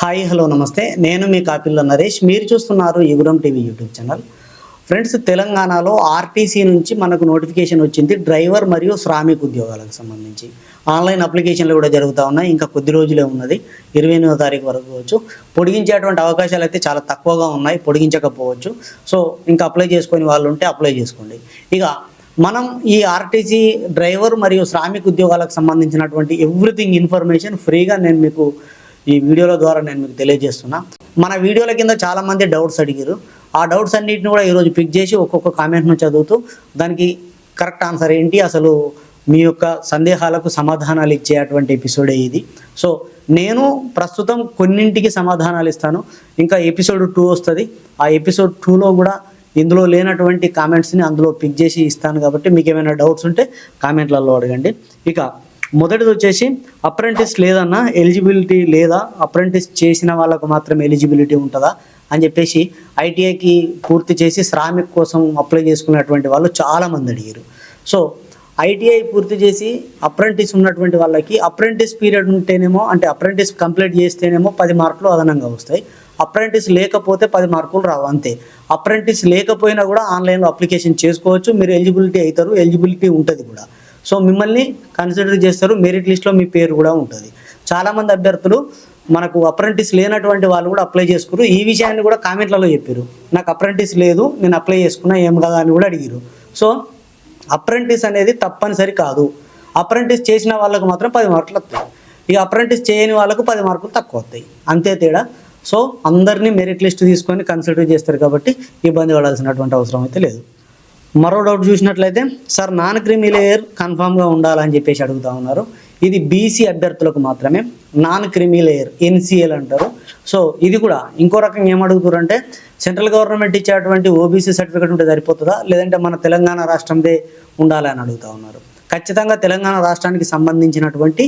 Hi hello నమస్తే. నేను మీ కాపిల్ల నరేష్. మీరు చూస్తున్నారు Yuguram TV YouTube channel. Friends తెలంగాణలో ఆర్టీసీ నుంచి మనకు నోటిఫికేషన్ వచ్చింది డ్రైవర్ మరియు శ్రామిక్ ఉద్యోగాలకు సంబంధించి. ఆన్లైన్ అప్లికేషన్లు కూడా జరుగుతూ ఉన్నాయి. ఇంకా కొద్ది రోజులే ఉన్నది. ఇరవై ఎనిమిదో తారీఖు వరకు వచ్చు పొడిగించేటువంటి అవకాశాలు అయితే చాలా తక్కువగా ఉన్నాయి. పొడిగించకపోవచ్చు. సో ఇంకా అప్లై చేసుకొని వాళ్ళు ఉంటే అప్లై చేసుకోండి. ఇక మనం ఈ ఆర్టీసీ డ్రైవర్ మరియు శ్రామిక ఉద్యోగాలకు సంబంధించినటువంటి ఎవ్రీథింగ్ ఇన్ఫర్మేషన్ ఫ్రీగా నేను మీకు ఈ వీడియోల ద్వారా నేను మీకు తెలియజేస్తున్నా. మన వీడియోల కింద చాలామంది డౌట్స్ అడిగారు. ఆ డౌట్స్ అన్నిటిని కూడా ఈరోజు పిక్ చేసి ఒక్కొక్క కామెంట్ను చదువుతూ దానికి కరెక్ట్ ఆన్సర్ ఏంటి అసలు మీ యొక్క సందేహాలకు సమాధానాలు ఇచ్చేటువంటి ఎపిసోడే ఇది. సో నేను ప్రస్తుతం కొన్నింటికి సమాధానాలు ఇస్తాను. ఇంకా ఎపిసోడ్ టూ వస్తుంది. ఆ ఎపిసోడ్ టూలో కూడా ఇందులో లేనటువంటి కామెంట్స్ని అందులో పిక్ చేసి ఇస్తాను కాబట్టి మీకు ఏమైనా డౌట్స్ ఉంటే కామెంట్లలో అడగండి. ఇక మొదటిది వచ్చేసి అప్రెంటిస్ లేదన్నా ఎలిజిబిలిటీ లేదా అప్రెంటిస్ చేసిన వాళ్ళకు మాత్రం ఎలిజిబిలిటీ ఉంటుందా అని చెప్పేసి ఐటీఐకి పూర్తి చేసి శ్రామిక్ కోసం అప్లై చేసుకున్నటువంటి వాళ్ళు చాలామంది అడిగారు. సో ఐటీఐ పూర్తి చేసి అప్రెంటిస్ ఉన్నటువంటి వాళ్ళకి అప్రెంటిస్ పీరియడ్ ఉంటేనేమో అంటే అప్రెంటిస్ కంప్లీట్ చేస్తేనేమో పది మార్కులు అదనంగా వస్తాయి. అప్రెంటిస్ లేకపోతే పది మార్కులు రావు అంతే. అప్రెంటిస్ లేకపోయినా కూడా ఆన్లైన్లో అప్లికేషన్ చేసుకోవచ్చు. మీరు ఎలిజిబిలిటీ అవుతారు. ఎలిజిబిలిటీ ఉంటుంది కూడా. సో మిమ్మల్ని కన్సిడర్ చేస్తారు మెరిట్ లిస్ట్లో మీ పేరు కూడా ఉంటుంది. చాలామంది అభ్యర్థులు మనకు అప్రెంటిస్ లేనటువంటి వాళ్ళు కూడా అప్లై చేసుకున్నారు ఈ విషయాన్ని కూడా కామెంట్లలో చెప్పారు. నాకు అప్రెంటిస్ లేదు నేను అప్లై చేసుకున్నా ఏం కదా అని కూడా అడిగారు. సో అప్రెంటిస్ అనేది తప్పనిసరి కాదు. అప్రెంటిస్ చేసిన వాళ్ళకు మాత్రం పది మార్కులు వస్తాయి. ఇక అప్రెంటిస్ చేయని వాళ్ళకు పది మార్కులు తక్కువ వస్తాయి. అంతే తేడా. సో అందరినీ మెరిట్ లిస్ట్ తీసుకొని కన్సిడర్ చేస్తారు కాబట్టి ఇబ్బంది పడాల్సినటువంటి అవసరం అయితే లేదు. మరో డౌట్ చూసినట్లయితే సార్ నాన్ క్రిమి లేయర్ కన్ఫామ్గా ఉండాలని చెప్పేసి అడుగుతా ఉన్నారు. ఇది బీసీ అభ్యర్థులకు మాత్రమే నాన్ క్రిమి లేయర్ ఎన్సిఎల్ అంటారు. సో ఇది కూడా ఇంకో రకంగా ఏమడుగుతారంటే సెంట్రల్ గవర్నమెంట్ ఇచ్చేటువంటి ఓబీసీ సర్టిఫికేట్ ఉంటే సరిపోతుందా? లేదంటే మన తెలంగాణ రాష్ట్రందే ఉండాలని అడుగుతా ఉన్నారు. ఖచ్చితంగా తెలంగాణ రాష్ట్రానికి సంబంధించినటువంటి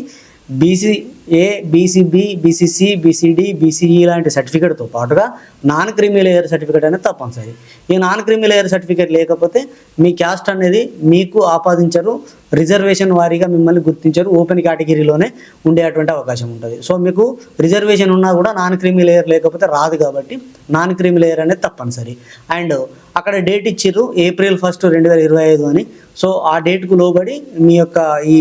BC A BCB BCC BCD BCE లాంటి సర్టిఫికేట్తో పాటుగా నాన్ క్రిమి లేయర్ సర్టిఫికేట్ అనేది తప్పనిసరి. ఈ నాన్ క్రిమి లేయర్ సర్టిఫికేట్ లేకపోతే మీ క్యాస్ట్ అనేది మీకు ఆపాదించరు రిజర్వేషన్ వారీగా మిమ్మల్ని గుర్తించరు ఓపెన్ కేటగిరీలోనే ఉండేటువంటి అవకాశం ఉంటుంది. సో మీకు రిజర్వేషన్ ఉన్నా కూడా నాన్ క్రిమి లేయర్ లేకపోతే రాదు కాబట్టి నాన్ క్రిమి లేయర్ అనేది తప్పనిసరి. అండ్ అక్కడ డేట్ ఇచ్చిర్రు ఏప్రిల్ ఫస్ట్ రెండు వేల ఇరవై ఐదు అని. సో ఆ డేట్కు లోబడి మీ యొక్క ఈ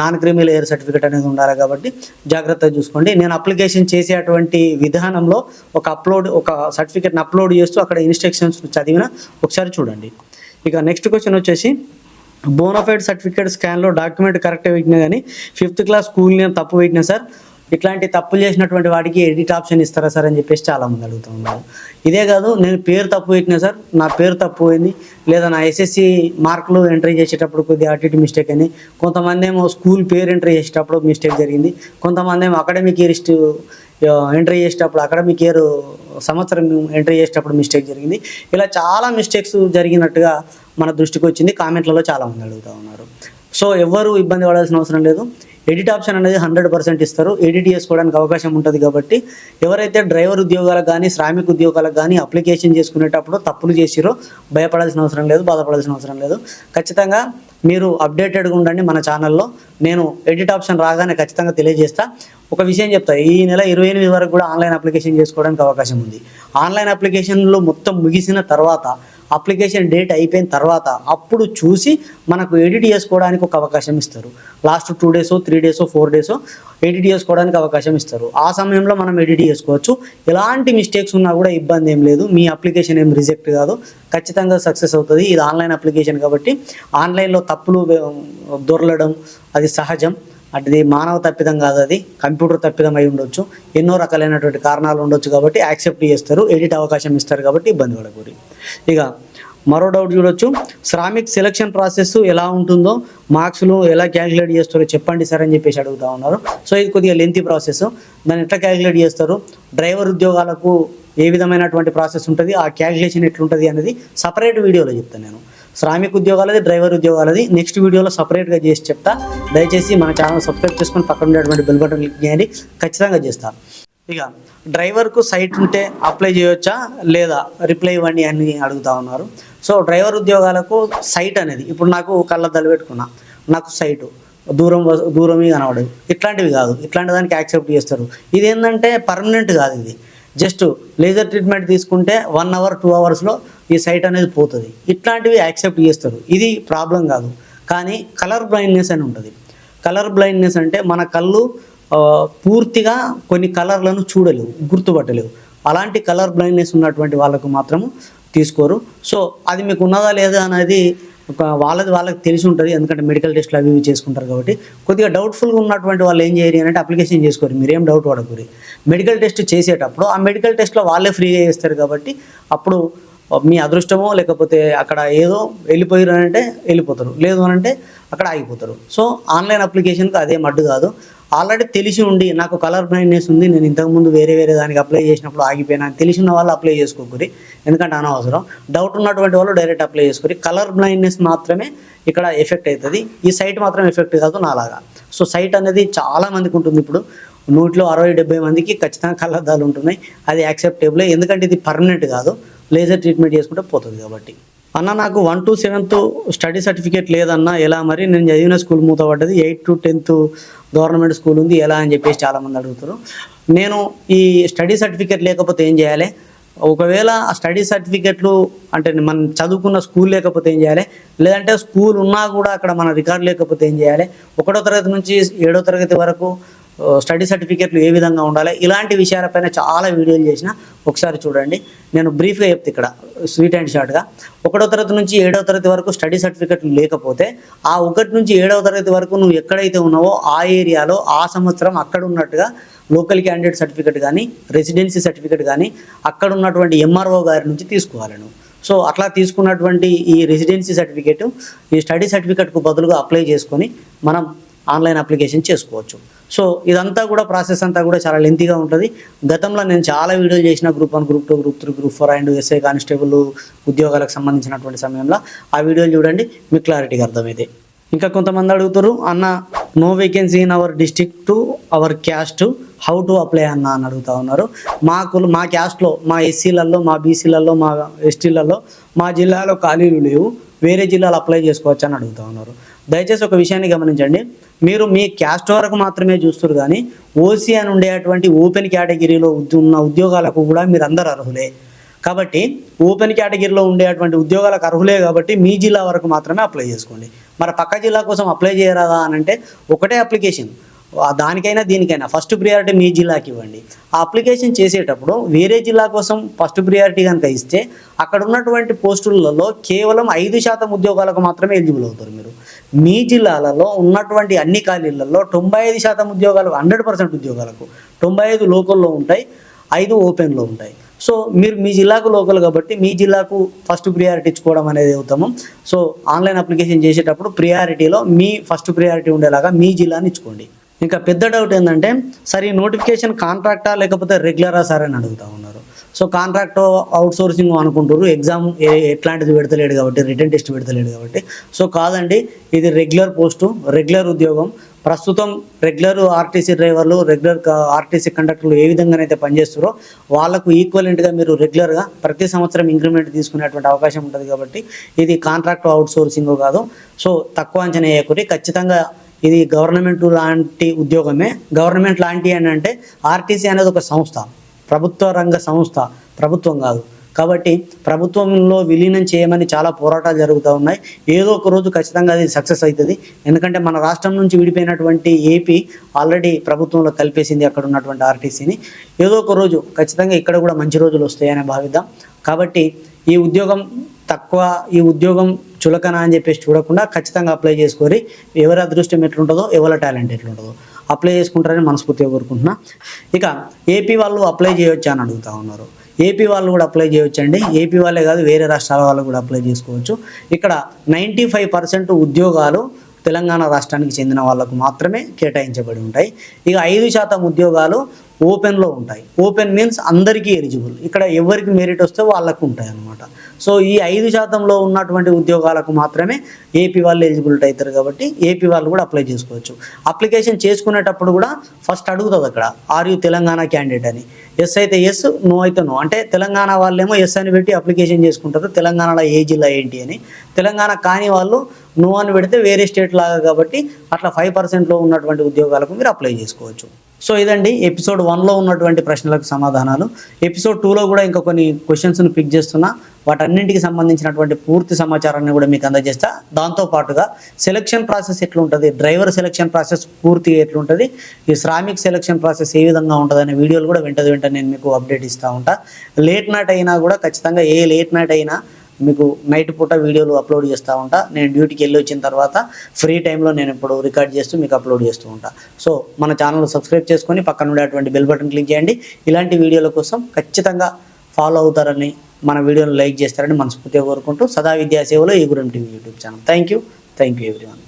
నాన్ క్రిమి లేయర్ సర్టిఫికేట్ అనేది ఉండాలి కాబట్టి జాగ్రత్తగా చూసుకోండి. నేను అప్లికేషన్ చేసేటువంటి విధానంలో ఒక అప్లోడ్ ఒక సర్టిఫికేట్ని అప్లోడ్ చేస్తూ అక్కడ ఇన్స్ట్రక్షన్స్ చదివిన ఒకసారి చూడండి. ఇక నెక్స్ట్ క్వశ్చన్ వచ్చేసి బోనఫైడ్ సర్టిఫికేట్ స్కాన్లో డాక్యుమెంట్ కరెక్ట్ పెట్టినా కానీ ఫిఫ్త్ క్లాస్ స్కూల్ నేను తప్పు పెట్టినా సార్ ఇట్లాంటి తప్పులు చేసినటువంటి వాడికి ఎడిట్ ఆప్షన్ ఇస్తారా సార్ అని చెప్పేసి చాలామంది అడుగుతూ ఉన్నారు. ఇదే కాదు నేను పేరు తప్పు పెట్టినా సార్ నా పేరు తప్పు పోయింది లేదా నా ఎస్ఎస్సి మార్కులు ఎంట్రీ చేసేటప్పుడు కొద్దిగా అటు ఇటు మిస్టేక్ అని. కొంతమంది ఏమో స్కూల్ పేరు ఎంట్రీ చేసేటప్పుడు మిస్టేక్ జరిగింది. కొంతమంది ఏమో అకాడమిక్ ఇయర్ ఎంట్రీ చేసేటప్పుడు అకాడమిక్ ఇయర్ సంవత్సరం ఎంట్రీ చేసేటప్పుడు మిస్టేక్ జరిగింది. ఇలా చాలా మిస్టేక్స్ జరిగినట్టుగా మన దృష్టికి వచ్చింది. కామెంట్లలో చాలామంది అడుగుతూ ఉన్నారు. సో ఎవ్వరు ఇబ్బంది పడాల్సిన అవసరం లేదు. ఎడిట్ ఆప్షన్ అనేది హండ్రెడ్ పర్సెంట్ ఇస్తారు. ఎడిట్ చేసుకోవడానికి అవకాశం ఉంటుంది కాబట్టి ఎవరైతే డ్రైవర్ ఉద్యోగాలకు కానీ శ్రామిక ఉద్యోగాలకు కానీ అప్లికేషన్ చేసుకునేటప్పుడు తప్పులు చేసిరో భయపడాల్సిన అవసరం లేదు బాధపడాల్సిన అవసరం లేదు. ఖచ్చితంగా మీరు అప్డేటెడ్గా ఉండండి మన ఛానల్లో. నేను ఎడిట్ ఆప్షన్ రాగానే ఖచ్చితంగా తెలియజేస్తా. ఒక విషయం చెప్తా. ఈ నెల ఇరవై ఎనిమిది వరకు కూడా ఆన్లైన్ అప్లికేషన్ చేసుకోవడానికి అవకాశం ఉంది. ఆన్లైన్ అప్లికేషన్లో మొత్తం ముగిసిన తర్వాత అప్లికేషన్ డేట్ అయిపోయిన తర్వాత అప్పుడు చూసి మనకు ఎడిట్ చేసుకోవడానికి ఒక అవకాశం ఇస్తారు. లాస్ట్ టూ డేసో త్రీ డేసో ఫోర్ డేసో ఎడిట్ చేసుకోవడానికి అవకాశం ఇస్తారు. ఆ సమయంలో మనం ఎడిట్ చేసుకోవచ్చు. ఎలాంటి మిస్టేక్స్ ఉన్నా కూడా ఇబ్బంది ఏం లేదు. మీ అప్లికేషన్ ఏం రిజెక్ట్ కాదు. ఖచ్చితంగా సక్సెస్ అవుతుంది. ఇది ఆన్లైన్ అప్లికేషన్ కాబట్టి ఆన్లైన్లో తప్పులు దొరలడం అది సహజం. అది మానవ తప్పిదం కాదు అది కంప్యూటర్ తప్పిదం అయి ఉండొచ్చు. ఎన్నో రకాలైనటువంటి కారణాలు ఉండొచ్చు కాబట్టి యాక్సెప్ట్ చేస్తారు ఎడిట్ అవకాశం ఇస్తారు కాబట్టి ఇబ్బంది పడకూడదు. ఇక మరో డౌట్ చూడొచ్చు. శ్రామిక్ సెలక్షన్ ప్రాసెస్ ఎలా ఉంటుందో మార్క్స్లు ఎలా క్యాలిక్యులేట్ చేస్తారో చెప్పండి సార్ అని చెప్పేసి అడుగుతా ఉన్నారు. సో ఇది కొద్దిగా లెంతి ప్రాసెస్ దాన్ని ఎట్లా క్యాలిక్యులేట్ చేస్తారు? డ్రైవర్ ఉద్యోగాలకు ఏ విధమైనటువంటి ప్రాసెస్ ఉంటుంది? ఆ క్యాలిక్యులేషన్ ఎట్లుంటుంది అనేది సపరేట్ వీడియోలో చెప్తాను నేను. శ్రామిక ఉద్యోగాలది డ్రైవర్ ఉద్యోగాలది. నెక్స్ట్ వీడియోలో సపరేట్గా చేసి చెప్తా. దయచేసి మన ఛానల్ సబ్స్క్రైబ్ చేసుకొని పక్కన ఉండేటువంటి బెల్ బటన్ క్లిక్ చేయండి. ఖచ్చితంగా చేస్తా. ఇక డ్రైవర్కు సైట్ ఉంటే అప్లై చేయొచ్చా? లేదా రిప్లై ఇవ్వండి అని అడుగుతా ఉన్నారు. సో డ్రైవర్ ఉద్యోగాలకు సైట్ అనేది ఇప్పుడు నాకు కళ్ళద్దాలు పెట్టుకున్నా. నాకు సైటు. దూరం దూరమే కనబడదు. ఇట్లాంటివి కాదు. ఇట్లాంటి దానికి యాక్సెప్ట్ చేస్తారు. ఇది ఏంటంటే పర్మనెంట్ కాదు ఇది. జస్ట్ లేజర్ ట్రీట్మెంట్ తీసుకుంటే వన్ అవర్ టూ అవర్స్లో ఈ సైట్ అనేది పోతుంది. ఇట్లాంటివి యాక్సెప్ట్ చేస్తారు. ఇది ప్రాబ్లం కాదు. కానీ కలర్ బ్లైండ్నెస్ అని ఉంటుంది. కలర్ బ్లైండ్నెస్ అంటే మన కళ్ళు పూర్తిగా కొన్ని కలర్లను చూడలేవు గుర్తుపట్టలేవు. అలాంటి కలర్ బ్లైండ్నెస్ ఉన్నటువంటి వాళ్ళకు మాత్రము తీసుకోరు. సో అది మీకు ఉన్నదా లేదా అనేది వాళ్ళది వాళ్ళకి తెలిసి ఉంటుంది ఎందుకంటే మెడికల్ టెస్ట్లు అవి ఇవి చేసుకుంటారు కాబట్టి. కొద్దిగా డౌట్ఫుల్గా ఉన్నటువంటి వాళ్ళు ఏం చేయరు అని అంటే అప్లికేషన్ చేసుకోరు మీరేం డౌట్ పడకూరి మెడికల్ టెస్ట్ చేసేటప్పుడు ఆ మెడికల్ టెస్ట్లో వాళ్ళే ఫ్రీగా చేస్తారు కాబట్టి అప్పుడు మీ అదృష్టమో లేకపోతే అక్కడ ఏదో వెళ్ళిపోయారు అని అంటే వెళ్ళిపోతారు లేదు అని అంటే అక్కడ ఆగిపోతారు. సో ఆన్లైన్ అప్లికేషన్కి అదే మడ్డు కాదు. ఆల్రెడీ తెలిసి ఉండి నాకు కలర్ బ్లైండ్నెస్ ఉంది నేను ఇంతకుముందు వేరే వేరే దానికి అప్లై చేసినప్పుడు ఆగిపోయినా తెలిసిన వాళ్ళు అప్లై చేసుకోకూరి ఎందుకంటే అనవసరం. డౌట్ ఉన్నటువంటి వాళ్ళు డైరెక్ట్ అప్లై చేసుకోరి కలర్ బ్లైండ్నెస్ మాత్రమే ఇక్కడ ఎఫెక్ట్ అవుతుంది ఈ సైట్ మాత్రం ఎఫెక్ట్ కాదు నాలాగా. సో సైట్ అనేది చాలా మందికి ఉంటుంది ఇప్పుడు. నూటిలో అరవై డెబ్బై మందికి ఖచ్చితంగా కళ్ళద్దాలు ఉంటున్నాయి. అది యాక్సెప్టేబుల్ ఎందుకంటే ఇది పర్మనెంట్ కాదు. లేజర్ ట్రీట్మెంట్ చేసుకుంటే పోతుంది కాబట్టి. అన్న నాకు one to seventh study certificate లేదన్న ఎలా మరి? నేను చదివిన school మూతపడ్డది eighth to tenth government school ఉంది. ఎలా అని చెప్పేసి చాలామంది అడుగుతారు నేను ఈ స్టడీ సర్టిఫికేట్ లేకపోతే ఏం చేయాలి? ఒకవేళ ఆ స్టడీ సర్టిఫికెట్లు అంటే మనం చదువుకున్న స్కూల్ లేకపోతే ఏం చేయాలి? లేదంటే స్కూల్ ఉన్నా కూడా అక్కడ మన రికార్డు లేకపోతే ఏం చేయాలి? ఒకటో తరగతి నుంచి ఏడో తరగతి వరకు స్టడీ సర్టిఫికెట్లు ఏ విధంగా ఉండాలి? ఇలాంటి విషయాలపైన చాలా వీడియోలు చేసిన ఒకసారి చూడండి. నేను బ్రీఫ్గా చెప్తే ఇక్కడ స్వీట్ అండ్ షార్ట్గా ఒకటో తరగతి నుంచి ఏడవ తరగతి వరకు స్టడీ సర్టిఫికెట్లు లేకపోతే ఆ ఒకటి నుంచి ఏడవ తరగతి వరకు నువ్వు ఎక్కడైతే ఉన్నావో ఆ ఏరియాలో ఆ సంవత్సరం అక్కడ ఉన్నట్టుగా లోకల్ క్యాండిడేట్ సర్టిఫికెట్ కానీ రెసిడెన్సీ సర్టిఫికెట్ కానీ అక్కడ ఉన్నటువంటి ఎంఆర్ఓ గారి నుంచి తీసుకోవాలి నువ్వు. సో అట్లా తీసుకున్నటువంటి ఈ రెసిడెన్సీ సర్టిఫికేట్ ఈ స్టడీ సర్టిఫికేట్కు బదులుగా అప్లై చేసుకొని మనం ఆన్లైన్ అప్లికేషన్ చేసుకోవచ్చు. సో ఇదంతా కూడా ప్రాసెస్ అంతా కూడా చాలా లెంతీగా ఉంటుంది. గతంలో నేను చాలా వీడియోలు చేసిన group one group two group three group four and SI constable ఉద్యోగాలకు సంబంధించినటువంటి సమయంలో ఆ వీడియోలు చూడండి మీకు క్లారిటీగా అర్థమైతే. ఇంకా కొంతమంది అడుగుతారు అన్న no vacancy in our district to our caste how to apply అన్న? అని అడుగుతా ఉన్నారు. మాకు మా క్యాస్ట్లో మా ఎస్సీలలో మా బీసీలలో మా ఎస్టీలలో మా జిల్లాలో ఖాళీలు లేవు. వేరే జిల్లాలో అప్లై చేసుకోవచ్చు అని అడుగుతా ఉన్నారు. దయచేసి ఒక విషయాన్ని గమనించండి. మీరు మీ క్యాస్ట్ వరకు మాత్రమే చూస్తారు కానీ ఓసీ అని ఉండేటువంటి ఓపెన్ కేటగిరీలో ఉన్న ఉద్యోగాలకు కూడా మీరు అందరు అర్హులే. కాబట్టి ఓపెన్ కేటగిరీలో ఉండేటువంటి ఉద్యోగాలకు అర్హులే కాబట్టి మీ జిల్లా వరకు మాత్రమే అప్లై చేసుకోండి. మరి పక్క జిల్లా కోసం అప్లై చేయరాదా అని అంటే ఒకటే అప్లికేషన్. దానికైనా దీనికైనా ఫస్ట్ ప్రియారిటీ మీ జిల్లాకి ఇవ్వండి. ఆ అప్లికేషన్ చేసేటప్పుడు వేరే జిల్లా కోసం ఫస్ట్ ప్రియారిటీ కనుక ఇస్తే అక్కడ ఉన్నటువంటి పోస్టులలో కేవలం ఐదు శాతం ఉద్యోగాలకు మాత్రమే ఎలిజిబుల్ అవుతారు మీరు. మీ జిల్లాలలో ఉన్నటువంటి అన్ని ఖాళీలలో తొంభై ఐదు శాతం ఉద్యోగాలు హండ్రెడ్ పర్సెంట్ ఉద్యోగాలకు తొంభై ఐదు లోకల్లో ఉంటాయి ఐదు ఓపెన్లో ఉంటాయి. సో మీరు మీ జిల్లాకు లోకల్ కాబట్టి మీ జిల్లాకు ఫస్ట్ ప్రియారిటీ ఇచ్చుకోవడం అనేది ఉత్తమం. సో ఆన్లైన్ అప్లికేషన్ చేసేటప్పుడు ప్రియారిటీలో మీ ఫస్ట్ ప్రియారిటీ ఉండేలాగా మీ జిల్లాని ఇచ్చుకోండి. ఇంకా పెద్ద డౌట్ ఏంటంటే సరే ఈ నోటిఫికేషన్ కాంట్రాక్టా లేకపోతే రెగ్యులరా సార్? అని అడుగుతా ఉన్నారు. సో కాంట్రాక్ట్ అవుట్ సోర్సింగ్ అనుకుంటారు ఎగ్జామ్ ఎట్లాంటిది పెడతలేడు కాబట్టి రిటర్న్ టెస్ట్ పెడతలేడు కాబట్టి. సో కాదండి ఇది రెగ్యులర్ పోస్టు రెగ్యులర్ ఉద్యోగం. ప్రస్తుతం రెగ్యులర్ ఆర్టీసీ డ్రైవర్లు రెగ్యులర్ ఆర్టీసీ కండక్టర్లు ఏ విధంగానైతే పనిచేస్తారో వాళ్ళకు ఈక్వలెంట్గా మీరు రెగ్యులర్గా ప్రతి సంవత్సరం ఇంక్రిమెంట్ తీసుకునేటువంటి అవకాశం ఉంటుంది కాబట్టి ఇది కాంట్రాక్ట్ అవుట్ సోర్సింగ్ కాదు. సో తక్కువ అంచనా వేయకూరి ఖచ్చితంగా ఇది గవర్నమెంట్ లాంటి ఉద్యోగమే. గవర్నమెంట్ లాంటి అని అంటే ఆర్టీసీ అనేది ఒక సంస్థ. ప్రభుత్వ రంగ సంస్థ. ప్రభుత్వం కాదు. కాబట్టి ప్రభుత్వంలో విలీనం చేయమని చాలా పోరాటాలు జరుగుతూ ఉన్నాయి. ఏదో ఒక రోజు ఖచ్చితంగా అది సక్సెస్ అవుతుంది. ఎందుకంటే మన రాష్ట్రం నుంచి విడిపోయినటువంటి ఏపీ ఆల్రెడీ ప్రభుత్వంలో కలిపేసింది అక్కడ ఉన్నటువంటి ఆర్టీసీని. ఏదో ఒక రోజు ఖచ్చితంగా ఇక్కడ కూడా మంచి రోజులు వస్తాయని భావిద్దాం. కాబట్టి ఈ ఉద్యోగం తక్కువ ఈ ఉద్యోగం చులకన అని చెప్పేసి చూడకుండా ఖచ్చితంగా అప్లై చేసుకొని ఎవరి అదృష్టం ఎట్లుంటుందో ఎవరి టాలెంట్ ఎట్లుంటుందో అప్లై చేసుకుంటారని మనస్ఫూర్తిగా కోరుకుంటున్నా. ఇక ఏపీ వాళ్ళు అప్లై చేయొచ్చా అని అడుగుతా ఉన్నారు. ఏపీ వాళ్ళు కూడా అప్లై చేయొచ్చండి. ఏపీ వాళ్ళే కాదు వేరే రాష్ట్రాల వాళ్ళు కూడా అప్లై చేసుకోవచ్చు. ఇక్కడ నైంటీ ఫైవ్ పర్సెంట్ ఉద్యోగాలు తెలంగాణ రాష్ట్రానికి చెందిన వాళ్ళకు మాత్రమే కేటాయించబడి ఉంటాయి. ఇక ఐదు శాతం ఉద్యోగాలు ఓపెన్లో ఉంటాయి. ఓపెన్ మీన్స్ అందరికీ ఎలిజిబుల్. ఇక్కడ ఎవరికి మెరిట్ వస్తే వాళ్ళకు ఉంటాయి అనమాట సో ఈ ఐదు శాతంలో ఉన్నటువంటి ఉద్యోగాలకు మాత్రమే ఏపీ వాళ్ళు ఎలిజిబిలిటీ అవుతారు కాబట్టి ఏపీ వాళ్ళు కూడా అప్లై చేసుకోవచ్చు. అప్లికేషన్ చేసుకునేటప్పుడు కూడా ఫస్ట్ అడుగుతుంది అక్కడ ఆర్ యూ తెలంగాణ క్యాండిడేట్ అని. ఎస్ అయితే ఎస్ నో అయితే నో అంటే తెలంగాణ వాళ్ళేమో ఎస్ అని పెట్టి అప్లికేషన్ చేసుకుంటారు. తెలంగాణలో ఏ జిల్లా ఏంటి అని. తెలంగాణ కాని వాళ్ళు నో అని పెడితే వేరే స్టేట్ లాగా కాబట్టి అట్లా ఫైవ్ పర్సెంట్లో ఉన్నటువంటి ఉద్యోగాలకు మీరు అప్లై చేసుకోవచ్చు. సో ఇదండి ఎపిసోడ్ వన్లో ఉన్నటువంటి ప్రశ్నలకు సమాధానాలు. ఎపిసోడ్ టూలో కూడా ఇంకా కొన్ని క్వశ్చన్స్ని పిక్ చేస్తున్నా. వాటన్నింటికి సంబంధించినటువంటి పూర్తి సమాచారాన్ని కూడా మీకు అందజేస్తా. దాంతో పాటుగా సెలక్షన్ ప్రాసెస్ ఎట్లుంటుంది? డ్రైవర్ సెలక్షన్ ప్రాసెస్ పూర్తిగా ఎట్లుంటుంది? ఈ శ్రామిక్ సెలక్షన్ ప్రాసెస్ ఏ విధంగా ఉంటుంది అనే వీడియోలు కూడా వింటది వెంట నేను మీకు అప్డేట్ ఇస్తూ ఉంటా. లేట్ నైట్ అయినా కూడా ఖచ్చితంగా ఏ లేట్ నైట్ అయినా మీకు నైట్ పూట వీడియోలు అప్లోడ్ చేస్తూ ఉంటా. నేను డ్యూటీకి వెళ్ళి వచ్చిన తర్వాత ఫ్రీ టైంలో నేను ఇప్పుడు రికార్డ్ చేస్తూ మీకు అప్లోడ్ చేస్తూ ఉంటా. సో మన ఛానల్ సబ్స్క్రైబ్ చేసుకొని పక్కన ఉండేటువంటి బెల్ బటన్ క్లిక్ చేయండి. ఇలాంటి వీడియోల కోసం ఖచ్చితంగా ఫాలో అవుతారని మన వీడియోని లైక్ చేస్తారని మనస్ఫూర్తిగా కోరుకుంటూ సదా విద్యా సేవలో ఈ Guram TV YouTube channel. Thank you thank you everyone.